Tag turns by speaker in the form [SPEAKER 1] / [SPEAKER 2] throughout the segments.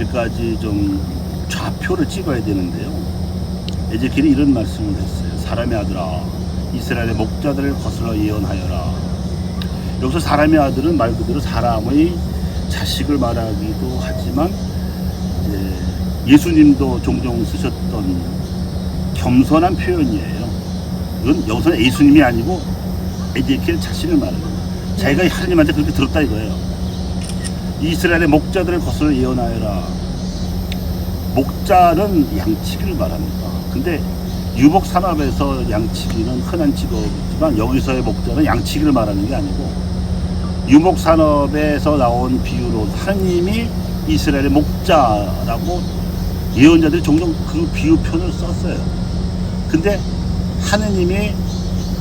[SPEAKER 1] 몇 가지 좀 좌표를 찍어야 되는데요. 에제키엘이 이런 말씀을 했어요. 사람의 아들아, 이스라엘의 목자들을 거슬러 예언하여라. 여기서 사람의 아들은 말 그대로 사람의 자식을 말하기도 하지만 예수님도 종종 쓰셨던 겸손한 표현이에요. 이건 여기서는 예수님이 아니고 에제키엘 자신을 말하는 거예요. 자기가 하나님한테 그렇게 들었다 이거예요. 이스라엘의 목자들을 거슬러 예언하여라. 목자는 양치기를 말합니다. 근데 유목 산업에서 양치기는 흔한 직업이지만 여기서의 목자는 양치기를 말하는 게 아니고 유목 산업에서 나온 비유로 하나님이 이스라엘의 목자라고 예언자들이 종종 그 비유 표현을 썼어요. 근데 하느님이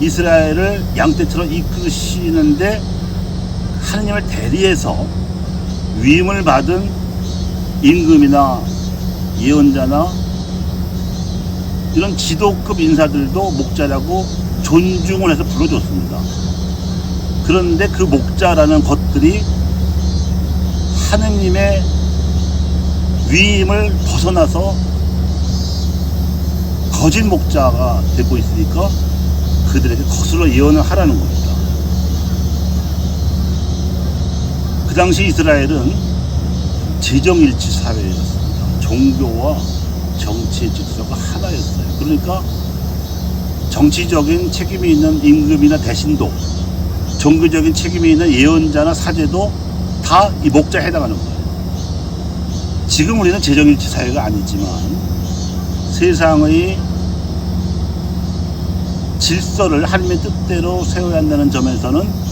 [SPEAKER 1] 이스라엘을 양떼처럼 이끄시는데 하느님을 대리해서 위임을 받은 임금이나 예언자나 이런 지도급 인사들도 목자라고 존중을 해서 불러줬습니다. 그런데 그 목자라는 것들이 하느님의 위임을 벗어나서 거짓 목자가 되고 있으니까 그들에게 거슬러 예언을 하라는 겁니다. 그 당시 이스라엘은 재정일치 사회였습니다. 종교와 정치의 질서가 하나였어요. 그러니까 정치적인 책임이 있는 임금이나 대신도 종교적인 책임이 있는 예언자나 사제도 다 이 목자에 해당하는 거예요. 지금 우리는 재정일치 사회가 아니지만 세상의 질서를 하나님의 뜻대로 세워야 한다는 점에서는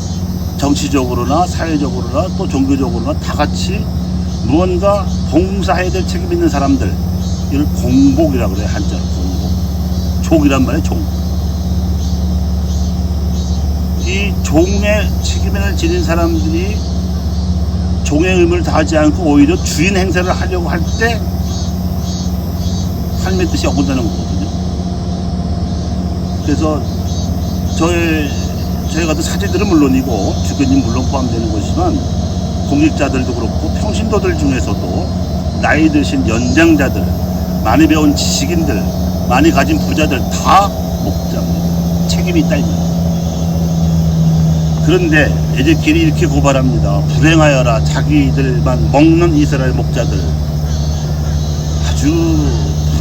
[SPEAKER 1] 정치적으로나 사회적으로나 또 종교적으로나 다 같이 무언가 봉사해야 될 책임 있는 사람들 이를 공복이라고 그래요 한자로 공복 족이란 말이에요 종. 이 종의 책임을 지닌 사람들이 종의 의무를 다하지 않고 오히려 주인 행세를 하려고 할때 하나님의 뜻이 어긋나는 거거든요. 그래서 저희 저희 같은 사제들은 물론이고 주교님 물론 포함되는 것이지만 공직자들도 그렇고 평신도들 중에서도 나이 드신 연장자들 많이 배운 지식인들 많이 가진 부자들 다 목자입니다. 책임이 이거예요. 그런데 에제키엘이 이렇게 고발합니다. 불행하여라 자기들만 먹는 이스라엘 목자들 아주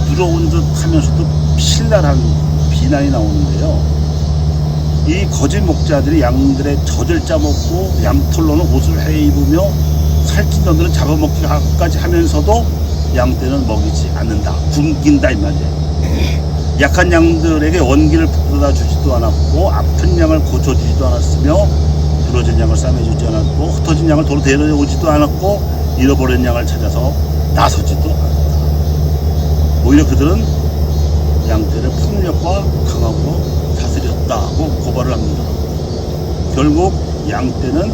[SPEAKER 1] 부드러운 듯 하면서도 신랄한 비난이 나오는데요. 이 거짓 목자들이 양들의 젖을 짜먹고 양털로는 옷을 해 입으며 살찐 놈들은 잡아먹기까지 하면서도 양떼는 먹이지 않는다. 굶긴다 이 말이에요. 약한 양들에게 원기를 북돋아 주지도 않았고 아픈 양을 고쳐주지도 않았으며 부러진 양을 싸매주지 않았고 흩어진 양을 도로 데려오지도 않았고 잃어버린 양을 찾아서 나서지도 않았다. 오히려 그들은 양떼를 폭력과 강압으로 다스렸다고 고발을 합니다. 결국 양떼는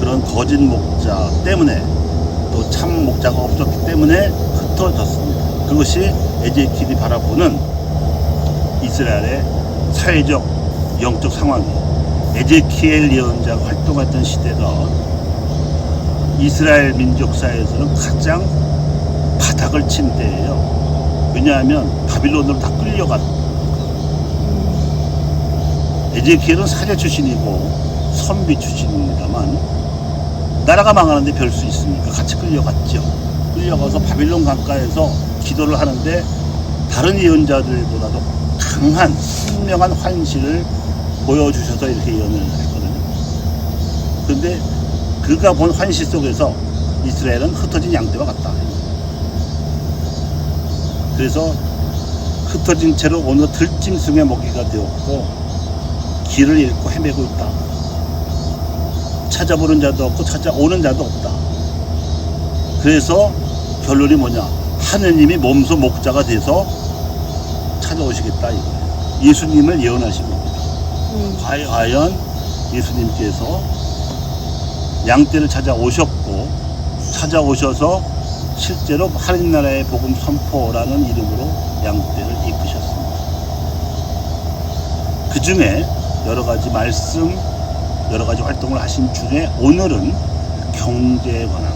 [SPEAKER 1] 그런 거짓 목자 때문에 또 참 목자가 없었기 때문에 흩어졌습니다. 그것이 에제키엘이 바라보는 이스라엘의 사회적 영적 상황이 에제키엘 예언자가 활동했던 시대가 이스라엘 민족사에서는 가장 바닥을 친 때예요. 왜냐하면 바빌론으로 다 끌려갔. 에제키엘은 사제 출신이고 선비 출신입니다만 나라가 망하는데 별 수 있습니까? 같이 끌려갔죠. 끌려가서 바빌론 강가에서 기도를 하는데 다른 예언자들보다도 강한 분명한 환시를 보여주셔서 이렇게 예언을 했거든요. 그런데 그가 본 환시 속에서 이스라엘은 흩어진 양떼와 같다. 그래서 흩어진 채로 어느 들짐승의 먹이가 되었고 길을 잃고 헤매고 있다. 찾아보는 자도 없고 찾아오는 자도 없다. 그래서 결론이 뭐냐? 하느님이 몸소 목자가 돼서 찾아오시겠다 이거예요. 예수님을 예언하신 겁니다.
[SPEAKER 2] 음.
[SPEAKER 1] 과연, 예수님께서 양떼를 찾아오셨고 찾아오셔서 실제로 하나님 나라의 복음 선포라는 이름으로 양떼를 이끄셨습니다. 그 중에 여러 가지 말씀, 여러 가지 활동을 하신 중에 오늘은 경제에 관한